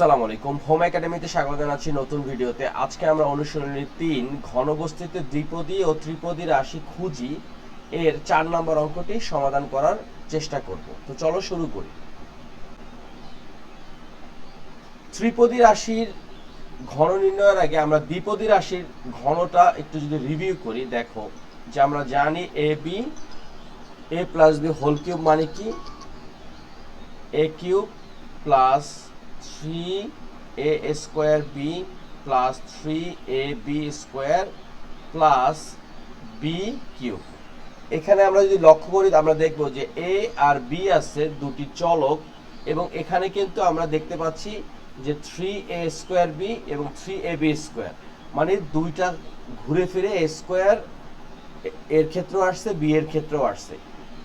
আসসালামু আলাইকুম। হোম একাডেমিতে স্বাগত জানাচ্ছি নতুন ভিডিওতে। আজকে আমরা অনুশীলনী তিন, ঘনবস্তিতে দ্বিপদী ও ত্রিপদী রাশি খুঁজি। এর চার নম্বর অঙ্কটি সমাধান করার চেষ্টা করব। তো চলো শুরু করি। ত্রিপদী রাশির ঘন নির্ণয়ের আগে আমরা দ্বিপদী রাশির ঘনটা একটু যদি রিভিউ করি, দেখো, যে আমরা জানি A B A plus B whole cube মানে কি? A cube plus three A square B plus three A B square plus B cube এখানে আমরা যদি লক্ষ্য করি, আমরা দেখব যে এ আর বি আছে দুটি চলক, এবং এখানে কিন্তু আমরা দেখতে পাচ্ছি যে থ্রি এ স্কোয়ার বি এবং থ্রি এ বি স্কোয়ার মানে দুইটা ঘুরে ফিরে এ স্কোয়ার এর ক্ষেত্রেও আসছে বি এর ক্ষেত্রেও আসছে।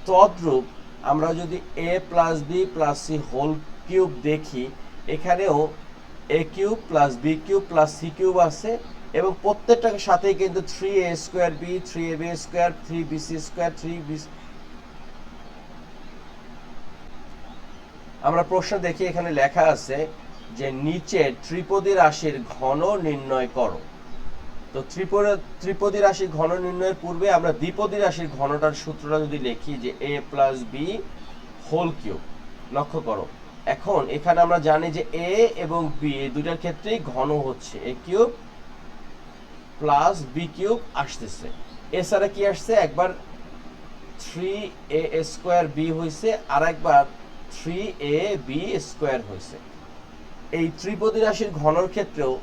তদ্রূপ আমরা যদি A plus B plus C whole cube দেখি এখানেও A cube plus B cube plus C cube আছে এবং প্রত্যেকটার সাথেই কিন্তু three A square B three A B square three B C square three B আমরা প্রশ্ন দেখি, এখানে লেখা আছে যে নিচে ত্রিপদী রাশির ঘন নির্ণয় করো। তো ত্রিপদ, ত্রিপদী রাশির ঘন নির্ণয়ের পূর্বে আমরা দ্বিপদী রাশির ঘনটার সূত্রটা যদি লিখি যে A plus B whole cube লক্ষ্য করো। এখন এখানে আমরা জানি যে এ এবং বি এই দুটার ক্ষেত্রেই ঘন হচ্ছে। A cube plus B cube আসতেছে। এছাড়া কি আসছে? একবার থ্রি এ স্কোয়ার বি হয়েছে আর একবার থ্রি এ বি স্কোয়ার হয়েছে এই ত্রিপদী রাশির ঘনর ক্ষেত্রেও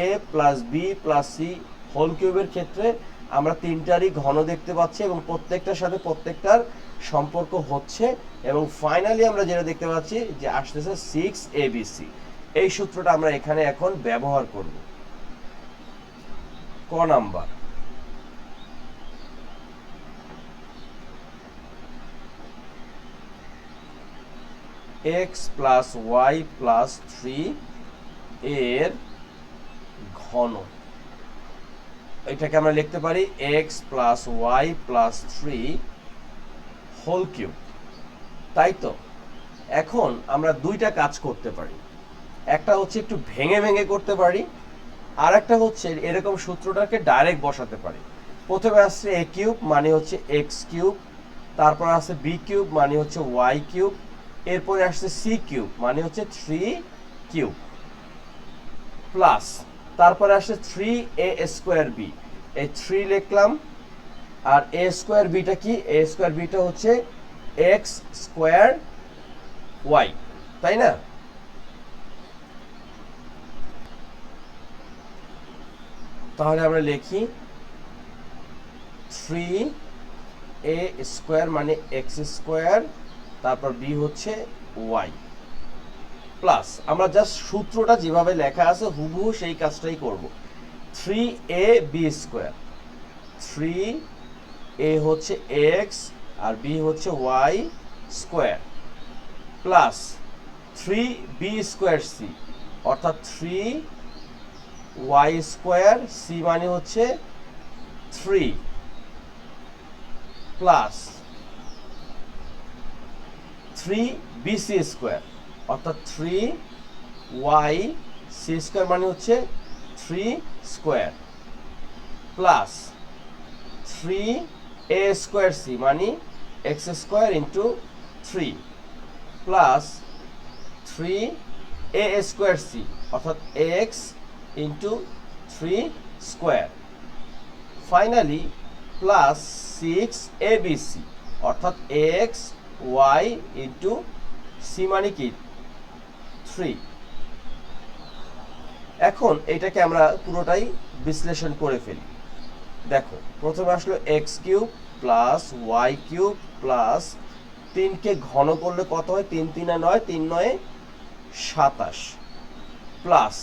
A plus B plus C whole কিউবের ক্ষেত্রে আমরা তিনটারই ঘন দেখতে পাচ্ছি এবং প্রত্যেকটার সাথে প্রত্যেকটার সম্পর্ক হচ্ছে এবং ফাইনালি আমরা যেটা দেখতে পাচ্ছি যে আসতেছে সিক্স এবিসি এই সূত্রটা আমরা এখানে এখন ব্যবহার করব। ক number. X plus Y plus three এর ঘন। এটাকে আমরা লিখতে পারি X plus Y plus three whole cube তাই তো? এখন আমরা দুইটা কাজ করতে পারি। একটা হচ্ছে একটু ভেঙে ভেঙে করতে পারি আর একটা হচ্ছে এরকম সূত্রটাকে ডাইরেক্ট বসাতে পারি। প্রথমে আসছে এ কিউব মানে হচ্ছে এক্স কিউব তারপর আসছে বি কিউব মানে হচ্ছে ওয়াই কিউব এরপরে আসছে সি কিউব মানে হচ্ছে থ্রি কিউব প্লাস তারপরে আসছে থ্রি এ স্কোয়ার বি এই থ্রি লিখলাম আর এ স্কোয়ার বিটা কি? এ স্কোয়ার বিটা হচ্ছে এক্স স্কোয়ার ওয়াই তাই না? তাহলে আমরা লিখি থ্রি এ স্কোয়ার মানে এক্স স্কোয়ার তারপর বি হচ্ছে ওয়াই প্লাস আমরা জাস্ট সূত্রটা যেভাবে লেখা আছে হুবহু সেই কাজটাই করব। Three A B square three A হচ্ছে এক্স আর বি হচ্ছে Y square plus three B square C অর্থাৎ থ্রি ওয়াই স্কোয়ার সি মানে হচ্ছে three plus three B C square অর্থাৎ থ্রি ওয়াই সি স্কোয়ার মানে হচ্ছে three square plus three A square C মানে X square into three plus three A square C অর্থাৎ X into three square finally plus six A B C অর্থাৎ X Y into C মানে কি? Three এখন এটাকে আমরা পুরোটাই বিশ্লেষণ করে ফেলি। দেখো, প্রথমে আসলো X cube plus Y cube plus তিনকে ঘন করলে কত হয়? তিন তিনে নয়, তিন নয় সাতাশ প্লাস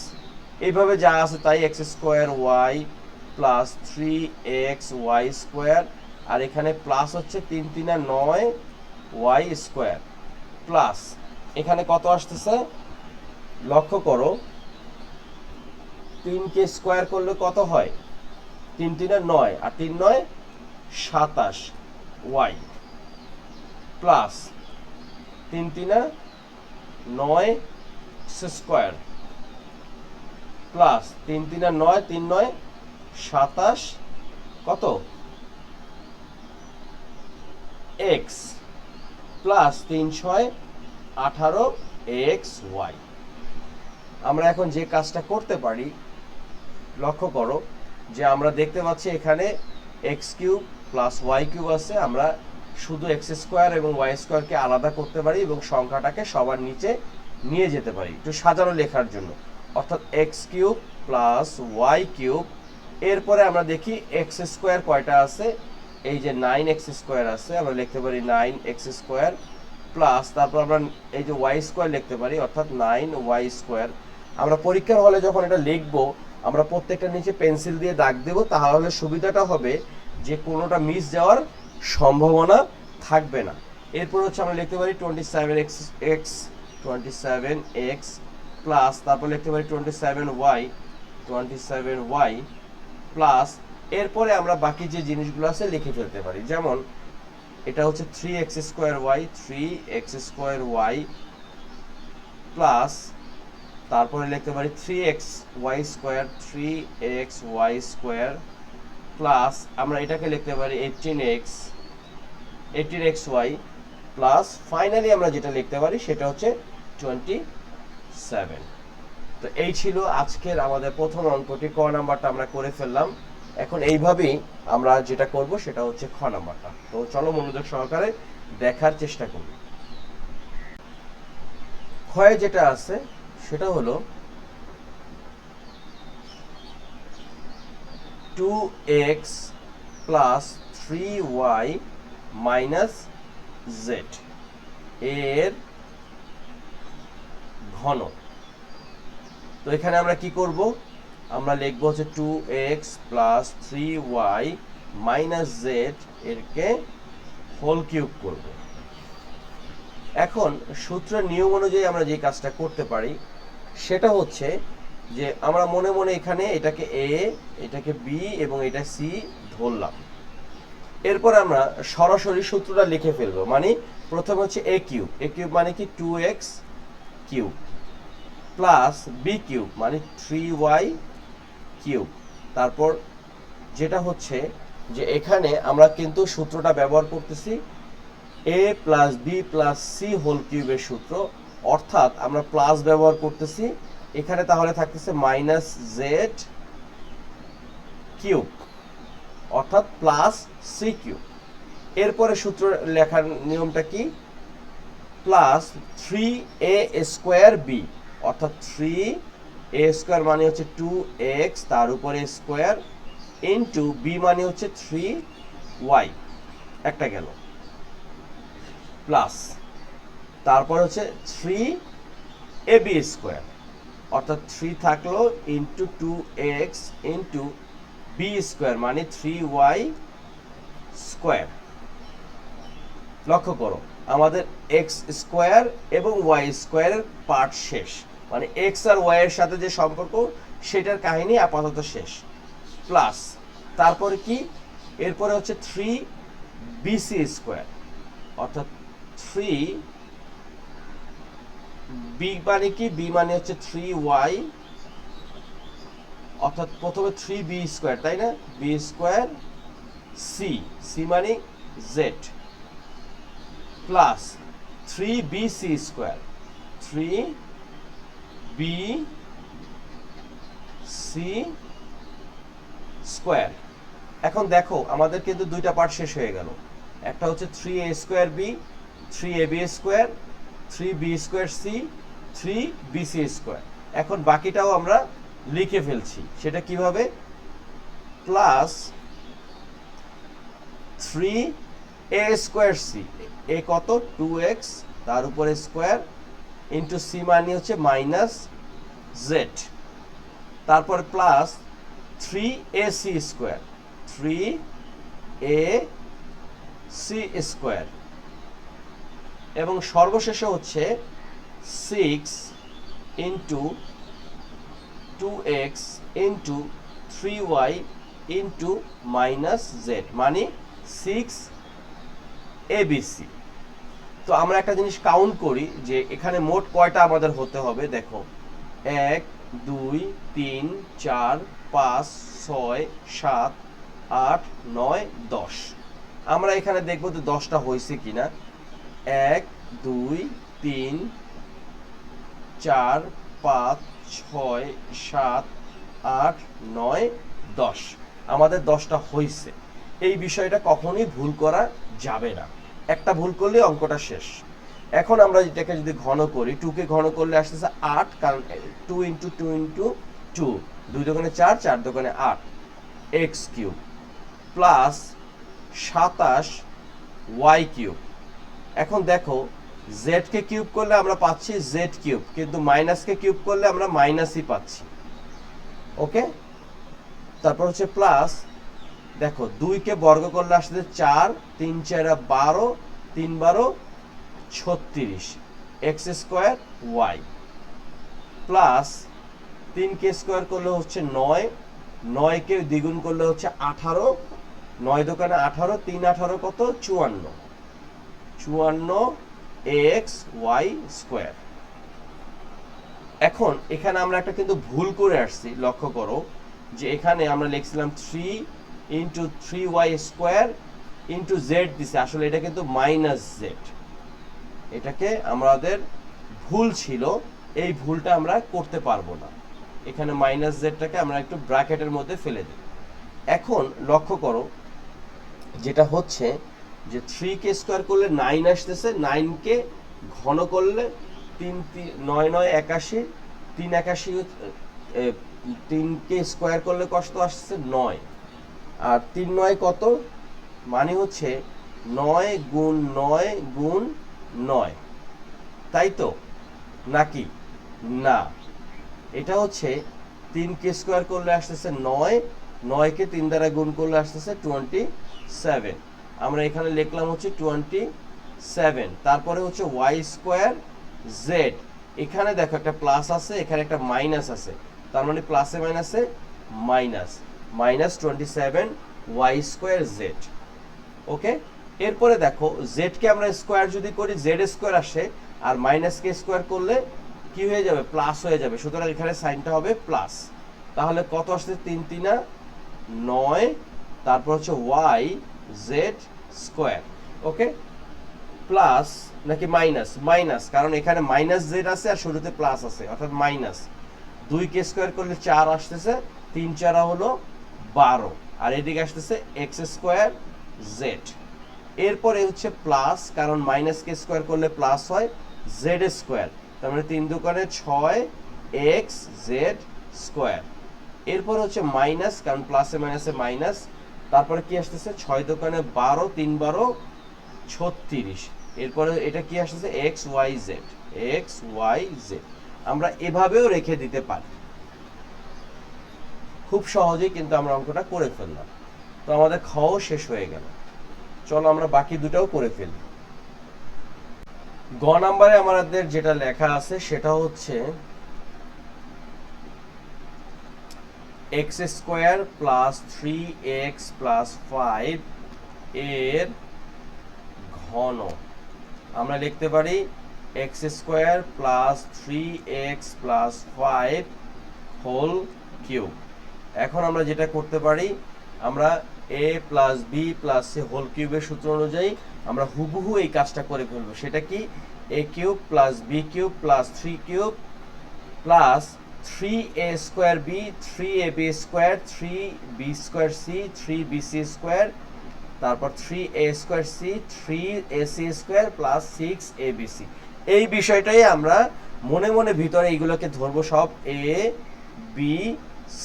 এইভাবে যা আছে তাই X square Y plus three X Y square আর এখানে প্লাস হচ্ছে তিন তিনে নয় ওয়াই স্কোয়ার প্লাস এখানে কত আসতেছে? লক্ষ্য করো, তিনকে স্কোয়ার করলে কত হয়? তিন তিনে নয়, আর তিন নয় সাতাশ ওয়াই। প্লাস তিন তিনে নয় স্কোয়ার। প্লাস তিন তিন নয় তিন নয় সাতাশ কত? এক্স। প্লাস তিন ছয় আঠারো এক্স ওয়াই। আমরা এখন যে কাজটা করতে পারি, লক্ষ্য করো যে আমরা দেখতে পাচ্ছি এখানে X cube plus Y cube আছে, আমরা শুধু এক্স স্কোয়ার এবং ওয়াই স্কোয়ারকে আলাদা করতে পারি এবং সংখ্যাটাকে সবার নিচে নিয়ে যেতে পারি, একটু সাজানো লেখার জন্য। অর্থাৎ X cube plus Y cube, এরপরে আমরা দেখি এক্স স্কোয়ার কয়টা আছে, এই যে নাইন এক্স স্কোয়ার আছে, আমরা লিখতে পারি নাইন এক্স স্কোয়ার প্লাস তারপর আমরা এই যে ওয়াই স্কোয়ার লিখতে পারি, অর্থাৎ নাইন ওয়াই স্কোয়ার আমরা পরীক্ষার হলে যখন এটা লিখব আমরা প্রত্যেকটা নিচে পেন্সিল দিয়ে দাগ দেবো, তাহলে সুবিধাটা হবে যে কোনোটা মিস যাওয়ার সম্ভাবনা থাকবে না। এরপর হচ্ছে আমরা লিখতে পারি twenty seven X X twenty seven X plus তারপর লিখতে পারি twenty seven Y twenty seven Y plus এরপরে আমরা বাকি যে জিনিসগুলো আছে লিখে ফেলতে পারি। যেমন, এটা হচ্ছে three X square Y three X square Y plus তারপরে লিখতে পারি three X Y square three X Y square plus আমরা এটাকে লিখতে পারি eighteen X eighteen X Y plus finally আমরা যেটা লিখতে পারি সেটা হচ্ছে টোয়েন্টি সেভেন তো এই ছিল আজকের আমাদের প্রথম অঙ্কটি, ক নাম্বারটা আমরা করে ফেললাম। এখন এইভাবেই আমরা যেটা করব সেটা হচ্ছে খ নাম্বারটা। তো চলো মনোযোগ সহকারে দেখার চেষ্টা করি। ক্ষয়ে যেটা আছে সেটা হলো two X plus three Y minus Z এর ঘন। তো এখানে আমরা কি করব? আমরা লিখব হচ্ছে two X plus three Y minus Z এরকে whole cube করব। এখন সূত্রের নিয়ম অনুযায়ী আমরা যে কাজটা করতে পারি সেটা হচ্ছে যে আমরা মনে মনে এখানে এটাকে এ এটাকে বি এবং এটা সি ধরলাম। এরপর আমরা সরাসরি সূত্রটা লিখে ফেলব। মানে প্রথম হচ্ছে এ কিউব এ কিউব মানে কি? Two X cube plus B cube মানে থ্রি ওয়াই কিউব তারপর যেটা হচ্ছে যে এখানে আমরা কিন্তু সূত্রটা ব্যবহার করতেছি A plus B plus C whole কিউবের সূত্র। অর্থাৎ আমরা প্লাস ব্যবহার করতেছি, এখানে তাহলে থাকতেছে মাইনাস জেড কিউব অর্থাৎ প্লাস সি কিউব এরপরে সূত্র লেখার নিয়মটা কি? Plus three A square B অর্থাৎ থ্রি এ স্কোয়ার মানে হচ্ছে টু এক্স তার উপরে স্কোয়ার ইন্টু বি মানে হচ্ছে থ্রি ওয়াই একটা গেল। প্লাস তারপর হচ্ছে থ্রি এ বি স্কোয়ার অর্থাৎ থ্রি থাকল into two X into B square মানে থ্রি ওয়াই স্কোয়ার লক্ষ্য করো, আমাদের এক্স স্কোয়ার এবং ওয়াই স্কোয়ারের পার্ট শেষ মানে এক্স আর ওয়াই এর সাথে যে সম্পর্ক, সেটার কাহিনী আপাতত শেষ। প্লাস তারপরে কি? এরপরে হচ্ছে থ্রি বিসি স্কোয়ার অর্থাৎ থ্রি বি মানে কি? বি মানে হচ্ছে থ্রি ওয়াই অর্থাৎ প্রথমে থ্রি বি স্কোয়ার তাই না? বি স্কোয়ার সি সি মানে Z plus three B C square three B C square এখন দেখো, আমাদের কিন্তু দুইটা পার্ট শেষ হয়ে গেল। একটা হচ্ছে three A square B three A B square three B square C, three B C square. এখন বাকিটাও আমরা লিখে ফেলছি। সেটা কীভাবে? Plus three A square C. A কত? টু এক্স তার উপরে স্কোয়ার ইন্টু সি মানে হচ্ছে মাইনাস জেড। তারপর plus three A C square. Three A C square. এবং সর্বশেষে হচ্ছে six into two X into three Y into minus Z মানে সিক্স এবিসি তো আমরা একটা জিনিস কাউন্ট করি যে এখানে মোট কয়টা আমাদের হতে হবে, দেখো। এক, দুই, তিন, চার, পাঁচ, ছয়, সাত, আট, নয়, দশ। আমরা এখানে দেখব যে দশটা হয়েছে কিনা। এক, দুই, তিন, চার, পাঁচ, ছয়, সাত, আট, নয়, দশ। আমাদের দশটা হয়েছে এই বিষয়টা কখনোই ভুল করা যাবে না। একটা ভুল করলে অঙ্কটা শেষ। এখন আমরা এটাকে যদি ঘন করি, টুকে ঘন করলে আসতেছে আট, কারণ two into two into two দুই দোকানে চার চার দোকানে আট। এক্স কিউব প্লাস সাতাশ ওয়াই কিউব এখন দেখো জেড কে কিউব করলে আমরা পাচ্ছি জেড কিউব কিন্তু মাইনাসকে কিউব করলে আমরা মাইনাসই পাচ্ছি। ওকে তারপর হচ্ছে প্লাস দেখো দুইকে বর্গ করলে আসছে চার, তিন চার বারো, তিন বারো, ছত্রিশ এক্স স্কোয়ার ওয়াই প্লাস তিনকে স্কোয়ার করলে হচ্ছে নয় নয়কে দ্বিগুণ করলে হচ্ছে আঠারো, নয় দোকানে আঠারো, তিন আঠারো কত? চুয়ান্ন। চুয়ান্ন এক্স ওয়াই স্কোয়ার। এখন এখানে আমরা একটা কিন্তু ভুল করে আসছি, লক্ষ্য করো, যে এখানে আমরা লিখছিলাম three into three Y square into Z দিছে, আসলে এটা কিন্তু মাইনাস জেড। এটাকে আমাদের ভুল ছিল, এই ভুলটা আমরা করতে পারব না। এখানে মাইনাস জেডটাকে আমরা একটু ব্র্যাকেটের মধ্যে ফেলে দিই। এখন লক্ষ্য করো, যেটা হচ্ছে যে থ্রি কে স্কোয়ার করলে নাইন আসতেছে নাইনকে ঘন করলে তিন তিন নয় নয় একাশি তিন একাশি এ, তিনকে স্কোয়ার করলে কষ্ট আসছে নয়। আর তিন নয় কত? মানে হচ্ছে নয় গুণ নয় গুণ নয়। তাই তো? নাকি? না। এটা হচ্ছে তিনকে স্কোয়ার করলে আসতেছে নয় নয়কে তিন দ্বারা গুণ করলে আসতেছে টোয়েন্টি সেভেন আমরা এখানে লিখলাম হচ্ছে টোয়েন্টি সেভেন তারপরে হচ্ছে ওয়াই স্কোয়ার জেড এখানে দেখো একটা প্লাস আছে, এখানে একটা মাইনাস আছে। তার মানে প্লাসে মাইনাসে minus minus twenty seven Y square Z okay এরপরে দেখো জেডকে আমরা স্কোয়ার যদি করি জেড স্কোয়ার আসে, আর মাইনাসকে স্কোয়ার করলে কি হয়ে যাবে? প্লাস হয়ে যাবে। সুতরাং এখানে সাইনটা হবে প্লাস তাহলে কত আসছে? তিন, তিনা নয়। তারপর হচ্ছে Y Z square okay plus নাকি মাইনাস মাইনাস কারণ এখানে মাইনাস জেড আছে আর শুরুতে প্লাস আছে, অর্থাৎ মাইনাস দুই কে স্কোয়ার করলে চার আসতেছে, তিন চারা হলো বারো। আর এদিকে আসতেছে এক্স স্কোয়ার জেড এরপরে হচ্ছে প্লাস কারণ মাইনাস কে স্কোয়ার করলে প্লাস হয় জেড স্কোয়ার তার মানে তিন দোকানে ছয় এক্স জেড স্কোয়ার এরপর হচ্ছে মাইনাস কারণ প্লাসে মাইনাসে মাইনাস তারপরে কি আসতেছে? ছয় দোকানে বারো, তিন বারো, ছত্রিশ। এরপরে এটা কি আসতেছে? X, Y, Z. X, Y, Z. আমরা এভাবেও রেখে দিতে পারি। খুব সহজেই কিন্তু আমরা অঙ্কটা করে ফেললাম। তো আমাদের খাওয়াও শেষ হয়ে গেল। চলো আমরা বাকি দুটাও করে ফেলি। গ নাম্বারে আমাদের যেটা লেখা আছে সেটা হচ্ছে X square plus three X plus five এর ঘন। আমরা লিখতে পারি X square plus three X plus five whole cube এখন আমরা যেটা করতে পারি, আমরা A plus B plus C whole কিউবের সূত্র অনুযায়ী আমরা হুবহু এই কাজটা করে ফেলব। সেটা কি? A cube plus B cube plus three cube plus three A square B three A B square three B square C three B C square তারপর three A square C three A C square plus six A B C এই বিষয়টাই আমরা মনে মনে ভিতরে এইগুলোকে ধরবো সব এ বি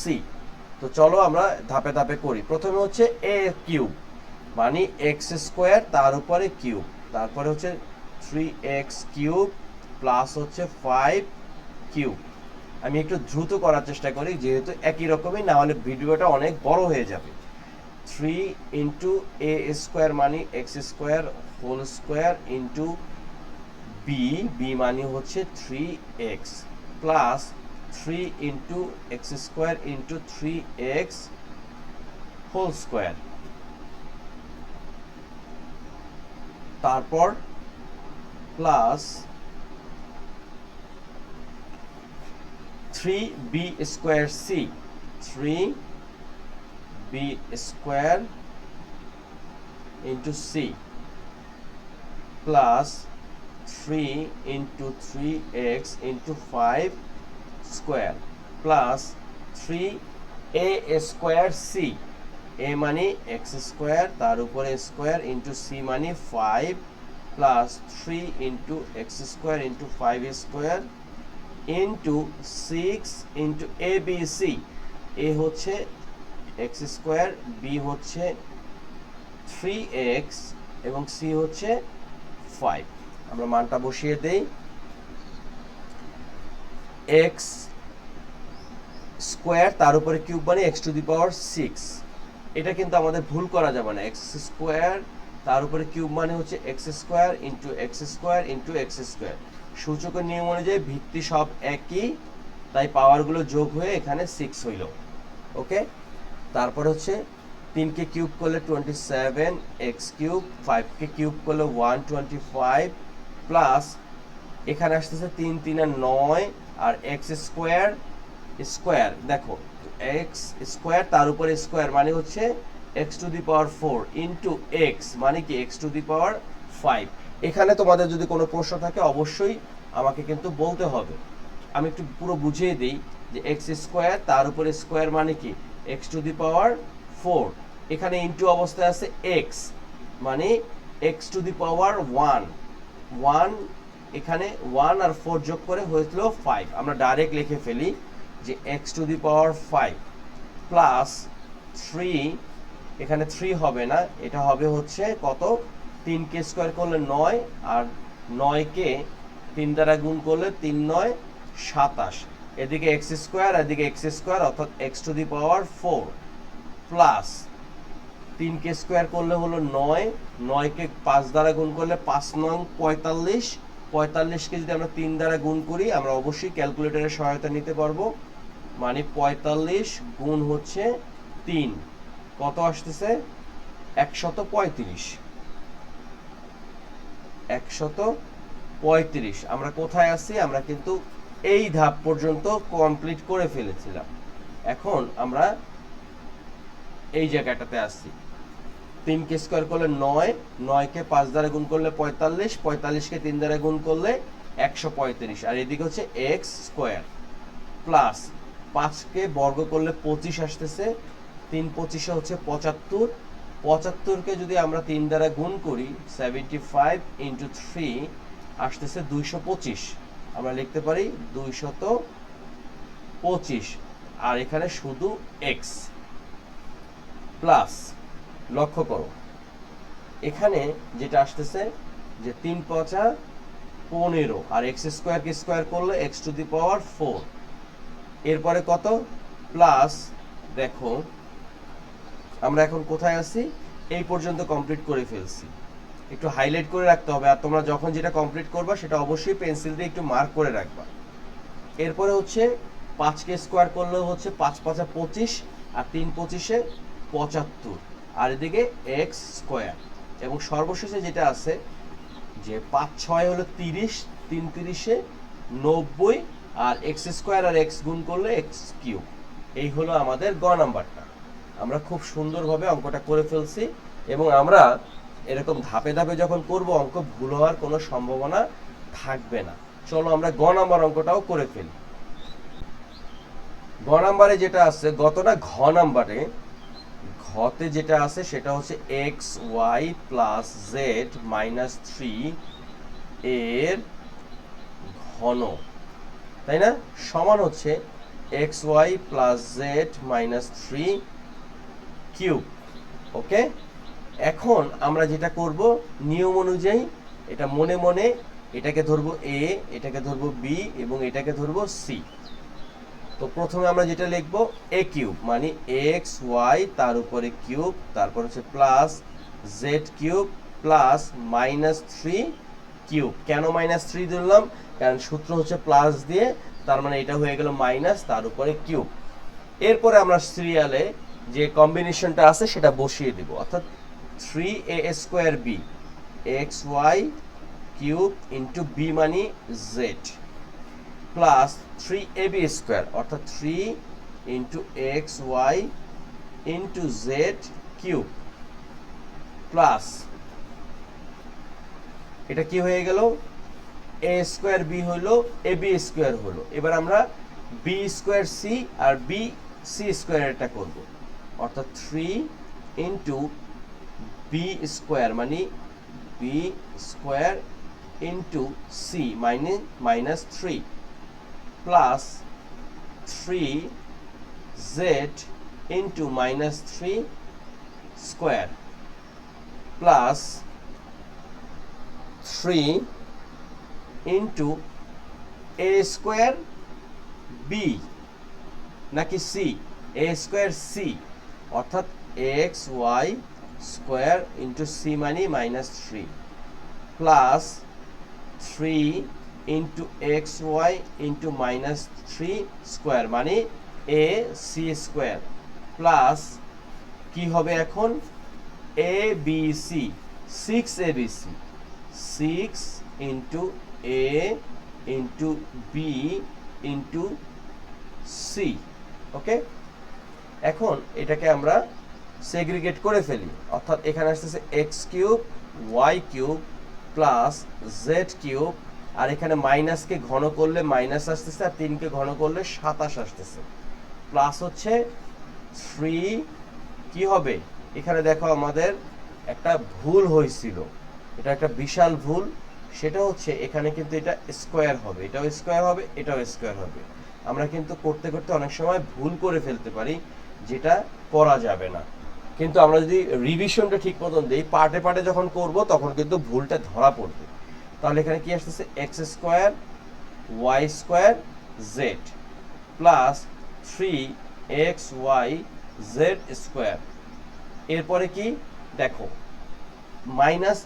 সি। তো চলো আমরা ধাপে ধাপে করি। প্রথমে হচ্ছে এ কিউব মানে এক্স স্কোয়ার, তার উপরে কিউব। তারপরে হচ্ছে থ্রি এক্স কিউব প্লাস হচ্ছে ফাইভ কিউব। আমি একটু দ্রুত করার চেষ্টা করি, যেহেতু একই রকমই, না হলে ভিডিওটা অনেক বড় হয়ে যাবে। থ্রি ইন্টু এ স্কোয়ার মানে X square whole square into B B মানে হচ্ছে three X plus three into X square into three X whole square তারপর plus three B square C three B square into C plus three into three X into five square plus three A square C A মানে X square তার উপরে square into C মানে five plus three into X square into five square into six into A B C A হচ্ছে X square B হচ্ছে three X এবং C হচ্ছে five আমরা মানটা বসিয়ে দেই। এক্স স্কোয়ার তার উপরে কিউব মানে X to the power six এটা কিন্তু আমাদের ভুল করা যাবে না। এক্স স্কোয়ার তার উপরে কিউব মানে হচ্ছে X square into X square into X square সূচকের নিয়ম অনুযায়ী ভিত্তি সব একই, তাই পাওয়ারগুলো যোগ হয়ে এখানে সিক্স হইল। ওকে তারপর হচ্ছে তিনকে কিউব করলে টোয়েন্টি সেভেন এক্স কিউব ফাইভকে কিউব করলে ওয়ান টোয়েন্টি ফাইভ প্লাস এখানে আসতেছে তিন, তিনে নয়, আর এক্স স্কোয়ার স্কোয়ার দেখো এক্স স্কোয়ার তার উপরে স্কোয়ার মানে হচ্ছে X to the power four into X মানে কি X to the power five এখানে তোমাদের যদি কোনো প্রশ্ন থাকে, অবশ্যই আমাকে কিন্তু বলতে হবে। আমি একটু পুরো বুঝিয়ে দিই যে এক্স স্কোয়ার তার উপরে স্কোয়ার মানে কি? X to the power four এখানে ইন্টু অবস্থায় আছে এক্স মানে X to the power one one এখানে ওয়ান আর ফোর যোগ করে হয়েছিল ফাইভ আমরা ডাইরেক্ট লিখে ফেলি যে X to the power five plus three এখানে থ্রি হবে না, এটা হবে হচ্ছে কত? তিনকে স্কোয়ার করলে নয়, আর নয়কে তিন দ্বারা গুণ করলে তিন নয়, সাতাশ। এদিকে এক্স স্কোয়ার এদিকে এক্স স্কোয়ার অর্থাৎ X to the power four plus তিনকে স্কোয়ার করলে হলো নয়, নয়কে পাঁচ দ্বারা গুণ করলে পাঁচ নং পঁয়তাল্লিশ। পঁয়তাল্লিশকে যদি আমরা তিন দ্বারা গুণ করি, আমরা অবশ্যই ক্যালকুলেটরের সহায়তা নিতে পারব। মানে পঁয়তাল্লিশ গুণ হচ্ছে তিন। কত আসতেছে? একশত পঁয়ত্রিশ। একশত পঁয়ত্রিশ। আমরা কোথায় আছি? আমরা কিন্তু এই ধাপ পর্যন্ত কমপ্লিট করে ফেলেছিলাম। এখন আমরা এই জায়গাটাতে আসছি তিনকে স্কোয়ার করলে নয় নয়কে পাঁচ দ্বারা গুণ করলে পঁয়তাল্লিশ পঁয়তাল্লিশকে তিন দ্বারা গুণ করলে একশো পঁয়ত্রিশ। আর এদিকে হচ্ছে এক্স স্কোয়ার প্লাস পাঁচকে বর্গ করলে পঁচিশ আসতেছে, তিন পঁচিশে হচ্ছে পঁচাত্তর পঁচাত্তরকে যদি আমরা তিন দ্বারা গুণ করি সেভেন্টি ফাইভ ইন্টু থ্রি আসতেছে দুইশো পঁচিশ। আমরা লিখতে পারি দুইশত পঁচিশ। আর এখানে শুধু এক্স প্লাস লক্ষ্য করো। এখানে যেটা আসতেছে যে তিন পঁচা পনেরো, আর এক্স স্কোয়ারকে স্কোয়ার করলে X to the power four এরপরে কত? প্লাস দেখো আমরা এখন কোথায় আছি? এই পর্যন্ত কমপ্লিট করে ফেলছি। একটু হাইলাইট করে রাখতে হবে, আর তোমরা যখন যেটা কমপ্লিট করবা, সেটা অবশ্যই পেন্সিল দিয়ে একটু মার্ক করে রাখবা। এরপরে হচ্ছে পাঁচকে স্কোয়ার করলেও হচ্ছে পাঁচ পাঁচা পঁচিশ, আর তিন পঁচিশে পঁচাত্তর। আর এদিকে এক্স স্কোয়ার এবং সর্বশেষে যেটা আছে, যে পাঁচ ছয় হলো তিরিশ, তিন তিরিশে নব্বই, আর এক্স স্কোয়ার আর এক্স গুণ করলে এক্স কিউব এই হলো আমাদের গ নাম্বারটা। আমরা খুব সুন্দরভাবে অঙ্কটা করে ফেলছি এবং আমরা এরকম ধাপে ধাপে যখন করব, অঙ্ক ভুল হওয়ার কোনো সম্ভাবনা থাকবে না। চলো আমরা গ নাম্বার অঙ্কটাও করে ফেলি। গ নাম্বারে যেটা আছে, গত না ঘ নাম্বারে, ঘতে যেটা আছে সেটা হচ্ছে X Y plus Z minus three এর ঘন। তাই না? সমান হচ্ছে X Y plus Z minus three cube, okay? এখন আমরা যেটা করব, নিয়ম অনুযায়ী এটা মনে মনে এটাকে ধরবো এ এটাকে ধরবো বি এবং এটাকে ধরবো সি তো প্রথমে আমরা যেটা লিখব এ কিউব মানে এক্স ওয়াই তার উপরে কিউব, তারপর হচ্ছে plus Z cube, plus minus three cube. কেন মাইনাস থ্রি ধরলাম? কারণ সূত্র হচ্ছে প্লাস দিয়ে, তার মানে এটা হয়ে গেল মাইনাস, তার উপরে কিউব। এরপরে আমরা সিরিয়ালে যে কম্বিনেশনটা আছে সেটা বসিয়ে দিব। অর্থাৎ three A square B X Y cube into B money Z plus three A B square অর্থাৎ three into X Y into Z cube plus এটা কি হয়ে গেল? এ স্কোয়ার বি হলো এ বি স্কোয়ার হলো। এবার আমরা বি স্কোয়ার সি আর বি সি স্কোয়ার এটা করব। অর্থাৎ থ্রি ইন্টু বি স্কোয়ার মানে বি স্কোয়ার ইন্টু সি মাইনে minus three plus three Z into minus three square plus three into A square B নাকি সি এ স্কোয়ার সি অর্থাৎ X Y square into C মানে minus three plus three into X Y into minus three square মানে A C square plus কি হবে এখন? A B C six A B C six into A into B into C okay এখন এটাকে আমরা segregate করে ফেলি। অর্থাৎ এখানে আসতেছে X cube Y cube plus Z cube আর এখানে মাইনাসকে ঘন করলে মাইনাস আসতেছে আর তিনকে ঘন করলে সাতাশ আসতেছে। প্লাস হচ্ছে থ্রি কি হবে? এখানে দেখো আমাদের একটা ভুল হয়েছিল। এটা একটা বিশাল ভুল। সেটা হচ্ছে এখানে কিন্তু এটা স্কোয়ার হবে। এটাও স্কোয়ার হবে, এটাও স্কোয়ার হবে। আমরা কিন্তু করতে করতে অনেক সময় ভুল করে ফেলতে পারি। যেটা করা যাবে না। কিন্তু আমরা যদি রিভিশনটা ঠিক মতন দিই, পার্টে পার্টে যখন করব, তখন কিন্তু ভুলটা ধরা পড়বে। তাহলে এখানে কি আসতেছে? X square Y square Z plus three X Y Z square এরপরে কি? দেখো মাইনাস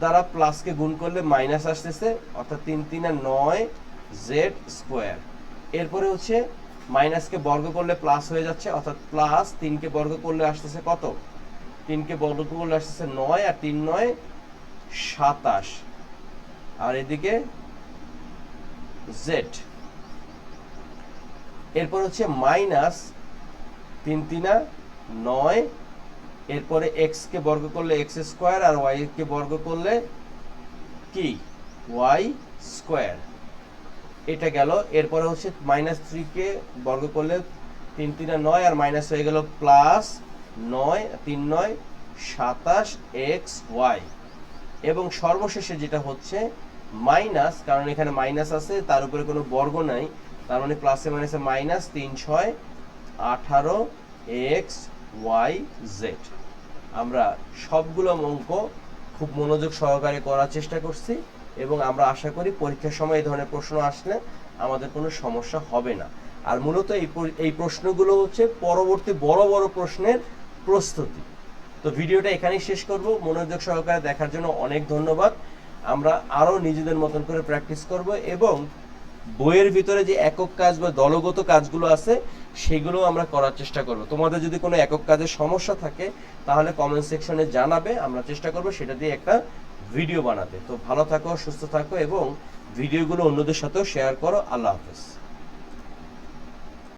দ্বারা প্লাসকে গুণ করলে মাইনাস আসতেছে, অর্থাৎ তিন তিন আর নয় জেড স্কোয়ার এরপরে হচ্ছে মাইনাসকে বর্গ করলে প্লাস হয়ে যাচ্ছে, অর্থাৎ প্লাস তিনকে বর্গ করলে আসতেছে কত? তিনকে বর্গ করলে আসতেছে নয় আর তিন নয় সাতাশ। আর এদিকে জেড এরপর হচ্ছে মাইনাস তিন তিনা নয়, এরপরে এক্স কে বর্গ করলে এক্স স্কোয়ার আর ওয়াই কে বর্গ করলে কি? ওয়াই স্কোয়ার এটা গেল। এরপরে হচ্ছে মাইনাস থ্রিকে বর্গ করলে তিন তিনে নয়, আর মাইনাস হয়ে গেল প্লাস নয়, তিন নয়, সাতাশ এক্স ওয়াই এবং সর্বশেষে যেটা হচ্ছে মাইনাস কারণ এখানে মাইনাস আছে, তার উপরে কোনো বর্গ নাই, তার মানে প্লাসে মাইনাসে মাইনাস তিন ছয়, আঠারো এক্স ওয়াই জেড আমরা সবগুলো অঙ্ক খুব মনোযোগ সহকারে করার চেষ্টা করছি। এবং আমরা আশা করি পরীক্ষার সময় এই ধরনের প্রশ্ন আসলে আমাদের কোনো সমস্যা হবে না। আর মূলত এই এই প্রশ্নগুলো হচ্ছে পরবর্তী বড় বড় প্রশ্নের প্রস্তুতি। তো ভিডিওটা এখানেই শেষ করব। মনোযোগ সহকারে দেখার জন্য অনেক ধন্যবাদ। আমরা আরও নিজেদের মতন করে প্র্যাকটিস করব এবং বইয়ের ভিতরে যে একক কাজ বা দলগত কাজগুলো আছে, সেগুলো আমরা করার চেষ্টা করব। তোমাদের যদি কোনো একক কাজের সমস্যা থাকে, তাহলে কমেন্ট সেকশনে জানাবে। আমরা চেষ্টা করব সেটা দিয়ে একটা ভিডিও বানাতে। তো ভালো থাকো, সুস্থ থাকো এবং ভিডিওগুলো অন্যদের সাথেও শেয়ার করো। আল্লাহ হাফেজ।